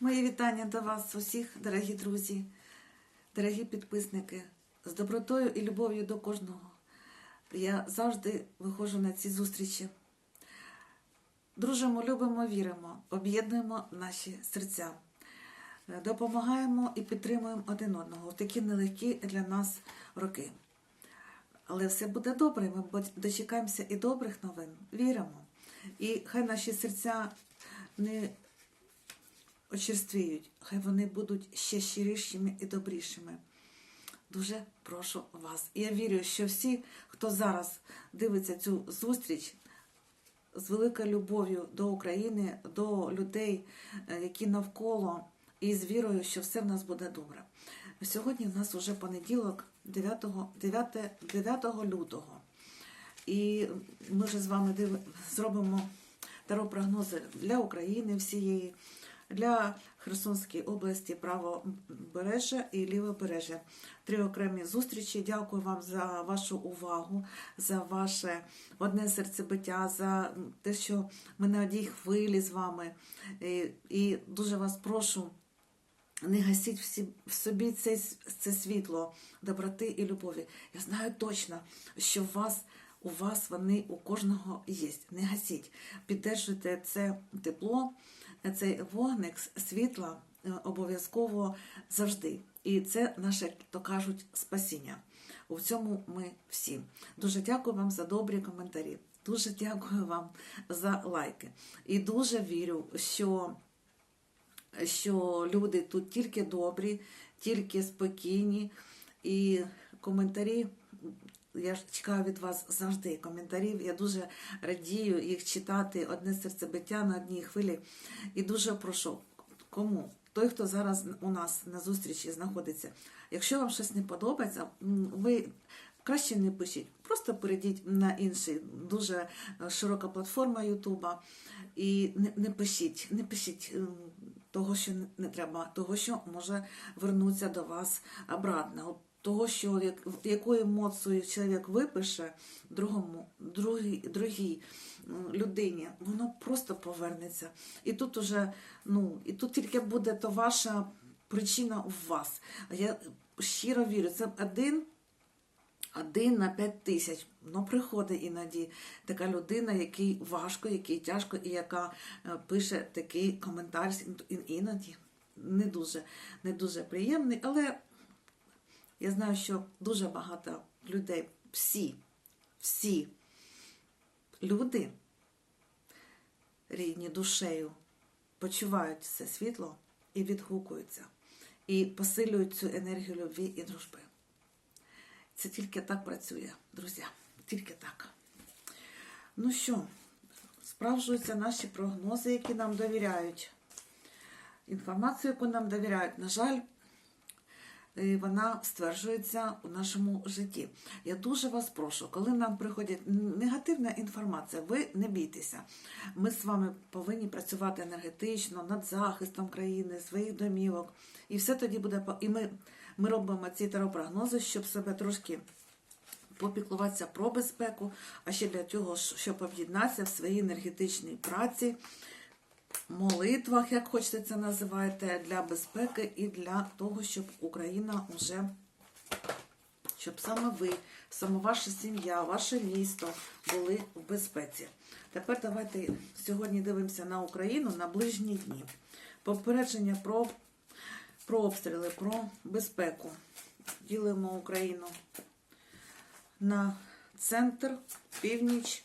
Мої вітання до вас усіх, дорогі друзі, дорогі підписники, з добротою і любов'ю до кожного. Я завжди виходжу на ці зустрічі. Дружимо, любимо, віримо, об'єднуємо наші серця, допомагаємо і підтримуємо один одного в такі нелегкі для нас роки. Але все буде добре, ми дочекаємося і добрих новин, віримо. І хай наші серця не очерствіють, хай вони будуть ще щирішими і добрішими. Дуже прошу вас. І я вірю, що всі, хто зараз дивиться цю зустріч з великою любов'ю до України, до людей, е, які навколо, і з вірою, що все в нас буде добре. Сьогодні в нас вже понеділок, 9, 9, 9 лютого. І ми вже з вами див... зробимо таро-прогнози для України всієї, для Херсонської області, правобережжя і лівобережжя. Три окремі зустрічі. Дякую вам за вашу увагу, за ваше одне серцебиття, за те, що ми на одній хвилі з вами. І, і дуже вас прошу. Не гасіть всі, в собі це, це світло доброти і любові. Я знаю точно, що в вас, у вас вони у кожного є. Не гасіть. Піддержуйте це тепло, цей вогник світла е, обов'язково завжди. І це наше, як то кажуть, спасіння. У цьому ми всі. Дуже дякую вам за добрі коментарі. Дуже дякую вам за лайки. І дуже вірю, що що люди тут тільки добрі, тільки спокійні. І коментарі, я ж чекаю від вас завжди коментарів. Я дуже радію їх читати одне серцебиття на одній хвилі. І дуже прошу, кому? Той, хто зараз у нас на зустрічі знаходиться. Якщо вам щось не подобається, ви краще не пишіть. Просто перейдіть на інший, дуже е, широка платформа Ютуба. І не, не пишіть, не пишіть того, що не- не треба, того, що може вернутися до вас обратно. Того, що як, яку емоцію чоловік випише другому, другій, другій людині, воно просто повернеться. І тут уже, ну, і тут тільки буде то ваша причина у вас. Я щиро вірю, це один один на п'ять тисяч. Ну, приходить іноді така людина, який важко, який тяжко, і яка е, пише такий коментар іноді не дуже, не дуже приємний, але я знаю, що дуже багато людей, всі, всі люди рідні душею почувають це світло і відгукуються, і посилюють цю енергію любві і дружби. Це тільки так працює, друзі. Тільки так. Ну що, справжуються наші прогнози, які нам довіряють. Інформацію, яку нам довіряють, на жаль, вона стверджується у нашому житті. Я дуже вас прошу, коли нам приходить негативна інформація, ви не бійтеся. Ми з вами повинні працювати енергетично над захистом країни, своїх домівок. І все тоді буде і ми, ми робимо ці теропрогнози, щоб себе трошки попіклуватися про безпеку, а ще для того, щоб об'єднатися в своїй енергетичній праці, молитвах, як хочете це називаєте, для безпеки і для того, щоб Україна вже, щоб саме ви, саме ваша сім'я, ваше місто були в безпеці. Тепер давайте сьогодні дивимося на Україну на ближні дні. Попередження про, про обстріли, про безпеку. Ділимо Україну на центр, північ,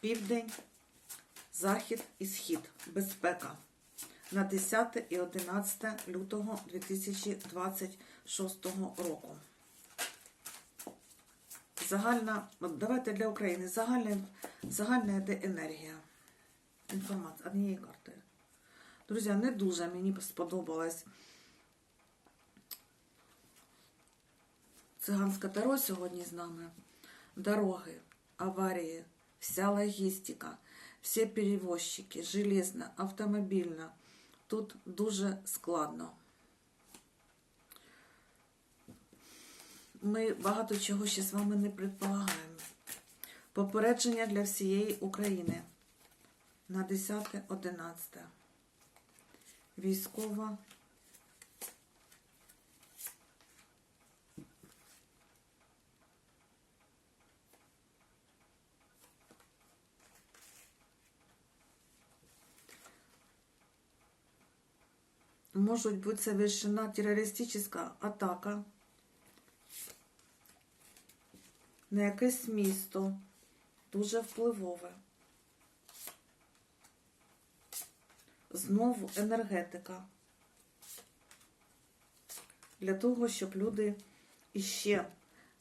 південь, захід і схід. Безпека на 10 і 11 лютого 2026 року. Загальна, давайте для України загальна, загальна йде енергія. Інформація однієї карти. Друзі, не дуже мені сподобалось Циганська Таро сьогодні з нами. Дороги, аварії, вся логістика, всі перевозчики, железна, автомобільна. Тут дуже складно. Ми багато чого ще з вами не предполагаємо. Попередження для всієї України на 10-11. військова. Может быть совершена терористическая атака на якесь місто дуже впливове. Знову енергетика. Для того, щоб люди іще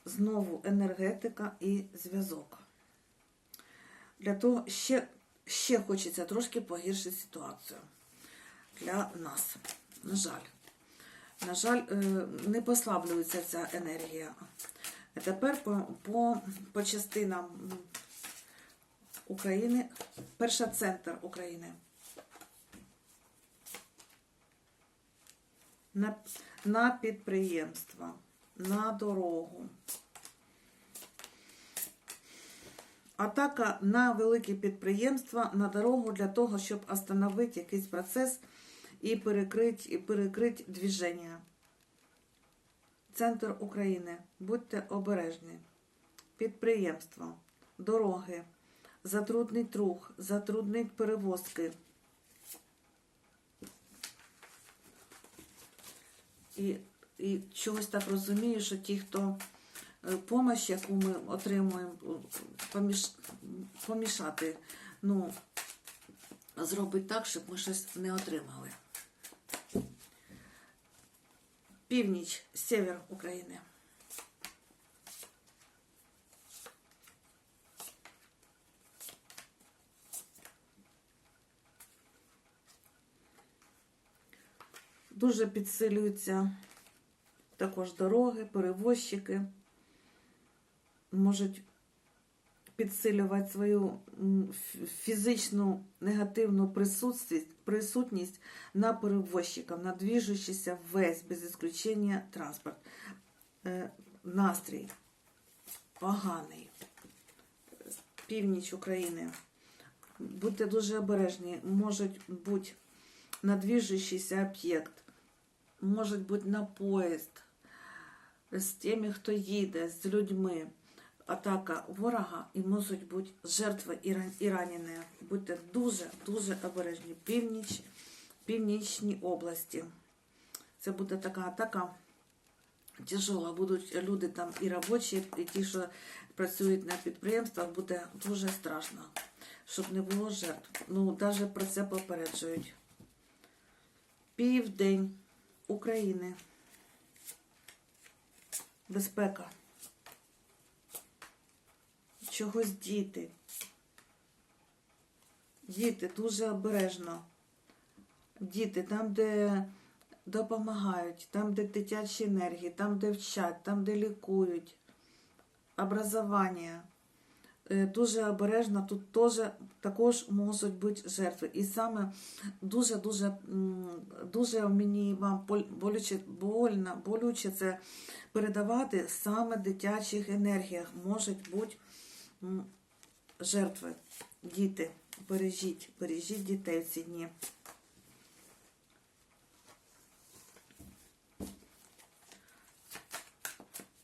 знову енергетика і зв'язок. Для того ще, ще хочеться трошки погіршити ситуацію для нас. На жаль. На жаль, е, не послаблюється ця енергія. Тепер по, по, по частинам України. Перша центр України. На, на підприємства, на дорогу. Атака на великі підприємства, на дорогу для того, щоб остановити якийсь процес і перекрити, і перекрити движення. Центр України. Будьте обережні. Підприємства, дороги, затруднить рух, затруднить перевозки. І, і чогось так розумію, що ті, хто допомогу, яку ми отримуємо, поміш, помішати, ну, зробить так, щоб ми щось не отримали. Північ, север України. Дуже підсилюються також дороги, перевозчики. Можуть підсилювати свою фізичну негативну присутність, присутність на перевозчиках, на движущийся весь, без исключення транспорт. Е, Настрій поганий. Північ України. Будьте дуже обережні. Можуть бути надвіжущийся об'єкт, може бути на поїзд з тими, хто їде, з людьми. Атака ворога і можуть бути жертви і ранені. Будьте дуже дуже обережні. Північ, північні області. Це буде така атака тяжела. Будуть люди там і робочі, і ті, що працюють на підприємствах, буде дуже страшно, щоб не було жертв. Ну, навіть про це попереджують. Південь України. Безпека. Чогось діти. Діти дуже обережно. Діти, там, де допомагають, там, де дитячі енергії, там, де вчать, там, де лікують. Образування. Е, Дуже обережно, тут теж також можуть бути жертви. І саме дуже-дуже дуже мені вам болюче, больно, болюче це передавати саме дитячих енергіях. Можуть бути жертви, діти. Бережіть, бережіть дітей в ці дні.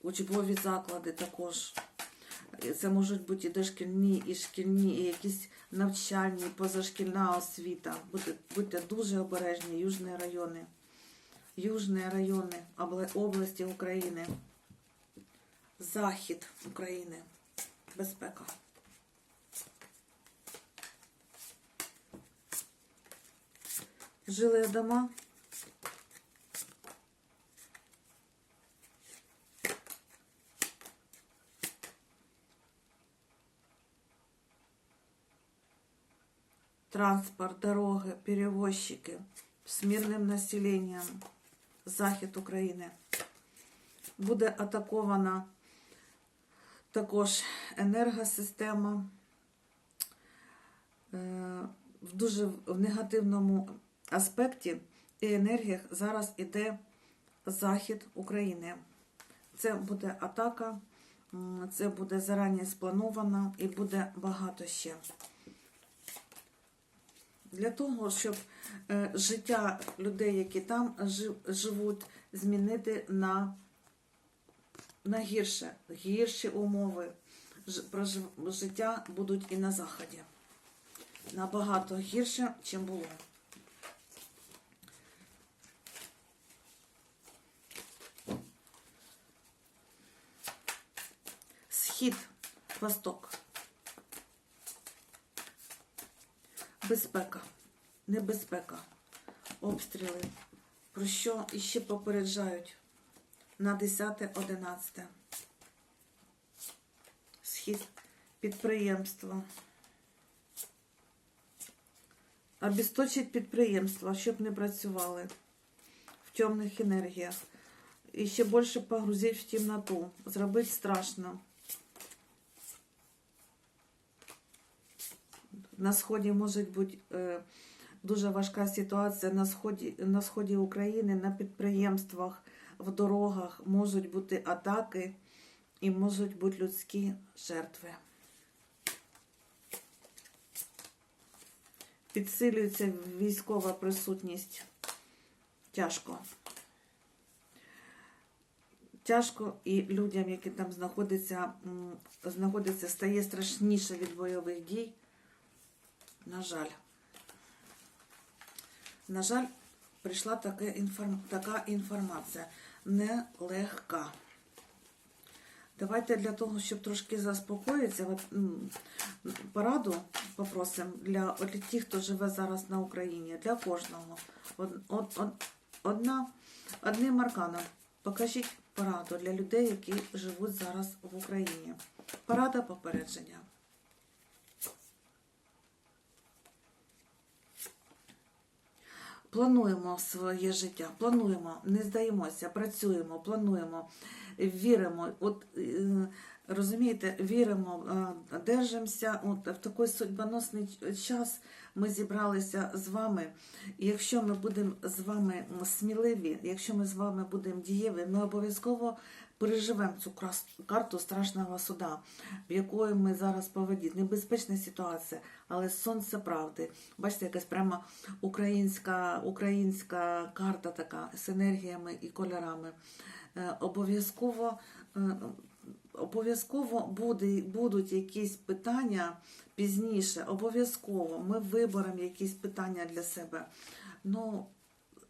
Учбові заклади також. Це можуть бути і дошкільні, і шкільні, і якісь навчальні, позашкільна освіта. Будьте, будьте дуже обережні, южні райони. Южні райони обла- області України. Захід України. Безпека. Жилые дома. Транспорт, дороги, перевозчики з мирним населенням. Захід України. Буде атакована також енергосистема. Е, В дуже в негативному аспекті і енергіях зараз іде захід України. Це буде атака, це буде зарані сплановано і буде багато ще. для того, щоб е, життя людей, які там живуть, змінити на, на гірше, гірші умови Прожив- життя будуть і на заході. Набагато гірше, чим було. Схід, восток. Безпека, небезпека, обстріли. Про що іще попереджають на 10-11. Схід підприємства. Обісточить підприємства, щоб не працювали в темних енергіях. І ще більше погрузить в темноту. Зробити страшно. На сході може бути е, дуже важка ситуація. На сході, на сході України, на підприємствах, в дорогах можуть бути атаки і можуть бути людські жертви. Підсилюється військова присутність. Тяжко. Тяжко і людям, які там знаходяться, знаходяться, стає страшніше від бойових дій. На жаль. На жаль, прийшла така інформація. Нелегка. Давайте для того, щоб трошки заспокоїтися, пораду попросимо для от, тих, хто живе зараз на Україні, для кожного. Од, од, од, одна, одним арканом. Покажіть пораду для людей, які живуть зараз в Україні. Порада попередження. Плануємо своє життя, плануємо, не здаємося, працюємо, плануємо, віримо. От е, розумієте, віримо, е, держимося. От в такий судьбоносний час ми зібралися з вами. І якщо ми будемо з вами сміливі, якщо ми з вами будемо дієві, ми обов'язково переживемо цю карту страшного суда, в якої ми зараз поводі. Небезпечна ситуація, але сонце правди. Бачите, якась прямо українська, українська карта така з енергіями і кольорами. Е, Обов'язково. е, Обов'язково буде, будуть якісь питання пізніше. Обов'язково ми виберемо якісь питання для себе. Ну,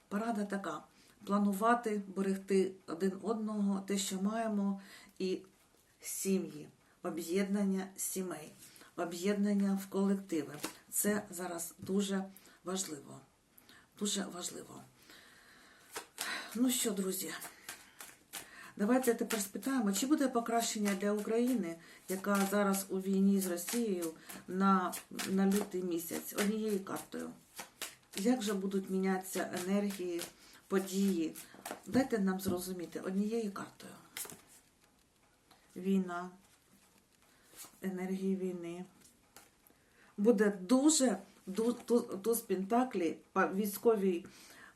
порада така: планувати, берегти один одного, те, що маємо, і сім'ї, об'єднання сімей, об'єднання в колективи. Це зараз дуже важливо. Дуже важливо. Ну що, друзі? Давайте тепер спитаємо, чи буде покращення для України, яка зараз у війні з Росією на, на лютий місяць, однією картою. Як же будуть мінятися енергії, події? Дайте нам зрозуміти однією картою. Війна, енергії війни. Буде дуже туз Пентаклі по військовій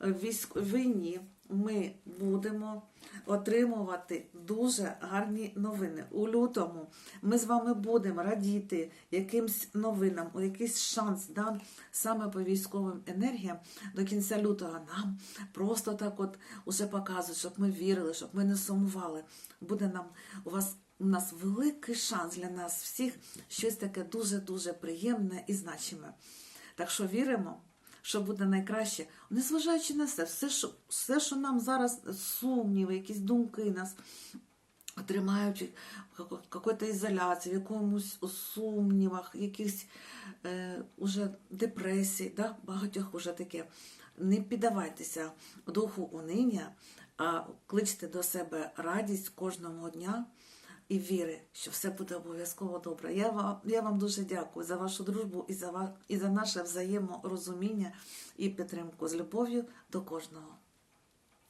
військ- війні. Ми будемо отримувати дуже гарні новини. У лютому ми з вами будемо радіти якимсь новинам, у якийсь шанс дан саме по військовим енергіям до кінця лютого нам просто так от уже показують, щоб ми вірили, щоб ми не сумували. Буде нам у вас у нас великий шанс для нас всіх щось таке дуже-дуже приємне і значиме. Так що віримо, що буде найкраще, незважаючи на все, все, що, все, що нам зараз сумніви, якісь думки нас тримають якоїсь ізоляції, в якомусь сумнівах, якихось е, уже депресії, да? багатьох уже таке. Не піддавайтеся духу униння, а кличте до себе радість кожного дня і віри, що все буде обов'язково добре. Я вам, я вам дуже дякую за вашу дружбу і за, і за наше взаєморозуміння і підтримку з любов'ю до кожного.